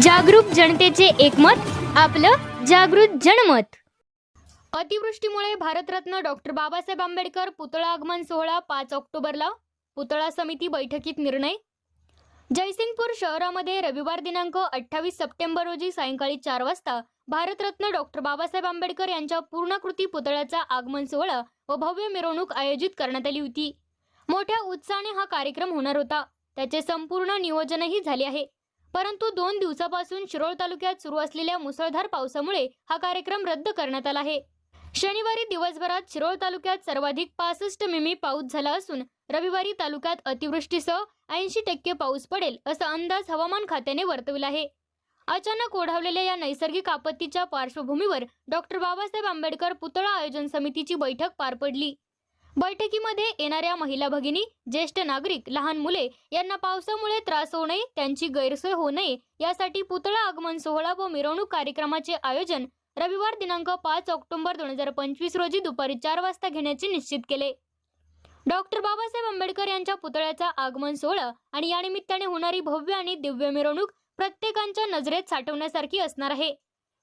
जागरूक जनतेचे एकमत आपलं जागृत जनमत. अतिवृष्टीमुळे भारतरत्न डॉक्टर बाबासाहेब आंबेडकर पुतळा आगमन सोहळा पाच ऑक्टोबरला पुतळा समिती बैठकीत निर्णय. जयसिंगपूर शहरामध्ये रविवार दिनांक अठ्ठावीस सप्टेंबर रोजी सायंकाळी चार वाजता भारतरत्न डॉक्टर बाबासाहेब आंबेडकर यांच्या पूर्णाकृती पुतळ्याचा आगमन सोहळा व भव्य मिरवणूक आयोजित करण्यात आली होती. मोठ्या उत्साहाने हा कार्यक्रम होणार होता. त्याचे संपूर्ण नियोजनही झाले आहे. परंतु दोन दिवसापासून शिरोळ तालुक्यात सुरू असलेल्या मुसळधार पावसामुळे हा कार्यक्रम रद्द करण्यात आला आहे. शनिवारी दिवसभरात शिरोळ तालुक्यात सर्वाधिक पासष्ट मिमी पाऊस झाला असून रविवारी तालुक्यात अतिवृष्टीसह ऐंशी टक्के पाऊस पडेल असा अंदाज हवामान खात्याने वर्तविला आहे. अचानक ओढावलेल्या या नैसर्गिक आपत्तीच्या पार्श्वभूमीवर डॉक्टर बाबासाहेब आंबेडकर पुतळा आयोजन समितीची बैठक पार पडली. बैठकीमध्ये येणाऱ्या महिला भगिनी ज्येष्ठ नागरिक लहान मुले यांना पावसामुळे त्रास होऊ नये त्यांची गैरसोय होऊ नये यासाठी पुतळा आगमन सोहळा व मिरवणूक कार्यक्रमाचे आयोजन रविवार दिनांक पाच ऑक्टोबर दोन हजार पंचवीस रोजी दुपारी चार वाजता घेण्याचे निश्चित केले. डॉक्टर बाबासाहेब आंबेडकर यांच्या पुतळ्याचा आगमन सोहळा आणि या निमित्ताने होणारी भव्य आणि दिव्य मिरवणूक प्रत्येकांच्या नजरेत साठवण्यासारखी असणार आहे.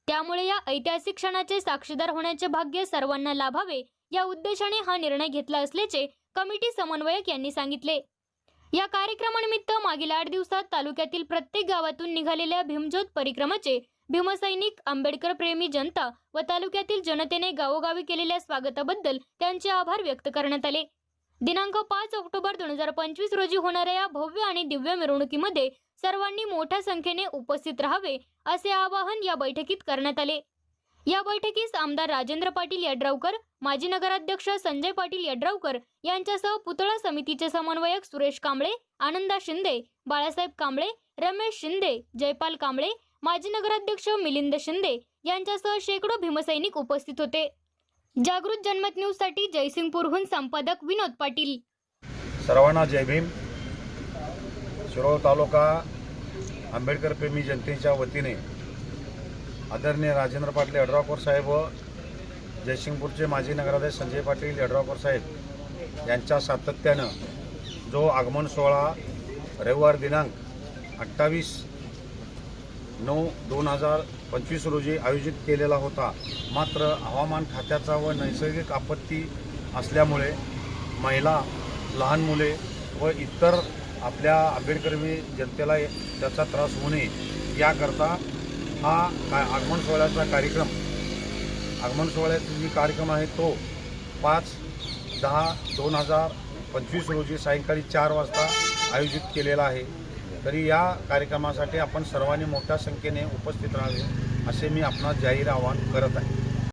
त्यामुळे या ऐतिहासिक क्षणाचे साक्षीदार होण्याचे भाग्य सर्वांना लाभावे या उद्देशाने हा निर्णय घेतला असल्याचे कमिटी समन्वयक यांनी सांगितले. या कार्यक्रमानिमित्त मागील आठ दिवसात तालुक्यातील प्रत्येक गावातून निघालेल्या भीमज्योत परिक्रमाचे भीमसैनिक आंबेडकर प्रेमी जनता व तालुक्यातील जनतेने गावोगावी केलेल्या स्वागताबद्दल त्यांचे आभार व्यक्त करण्यात आले. दिनांक पाच ऑक्टोबर दोन हजार पंचवीस रोजी होणाऱ्या या भव्य आणि दिव्य मिरवणुकीमध्ये सर्वांनी मोठ्या संख्येने उपस्थित राहावे असे आवाहन या बैठकीत करण्यात आले. या बैठकीस आमदार राजेंद्र पाटील यड्रावकर माजी नगराध्यक्ष संजय पाटील यड्रावकर यांच्यासह पुतळा समितीचे समन्वयक सुरेश कांबळे आनंदा शिंदे बाळासाहेब कांबळे रमेश शिंदे जयपाल कांबळे माजी नगराध्यक्ष मिलिंद शिंदे यांच्यासह शेकडो भीमसैनिक उपस्थित होते. जागृत जनमत न्यूजसाठी जयसिंगपूरहून संपादक विनोद पाटील. सर्वांना जय भीम. शिरोळ तालुका आंबेडकर प्रेमी जनतेच्या वतीने आदरणीय राजेंद्र पाटील यड्रावकर साहेब व जयसिंगपूरचे माजी नगराध्यक्ष संजय पाटील यड्रावकर साहेब यांच्या सातत्यानं जो आगमन सोहळा रविवार दिनांक अठ्ठावीस नऊ दोन हजार पंचवीस रोजी आयोजित केलेला होता मात्र हवामान खात्याचा व नैसर्गिक आपत्ती असल्यामुळे महिला लहान मुले व इतर आपल्या आंबेडकरवी जनतेला त्याचा त्रास होऊ नये याकरता हा का आगमन सोहळ्याचा कार्यक्रम. आगमन सोहळ्याचा जी कार्यक्रम आहे तो पाच दहा दोन हजार पंचवीस रोजी सायंकाळी चार वाजता आयोजित केलेला आहे. तरी या कार्यक्रमासाठी आपण सर्वांनी मोठ्या संख्येने उपस्थित राहावे असे मी आपणास जाहीर आवाहन करत आहे.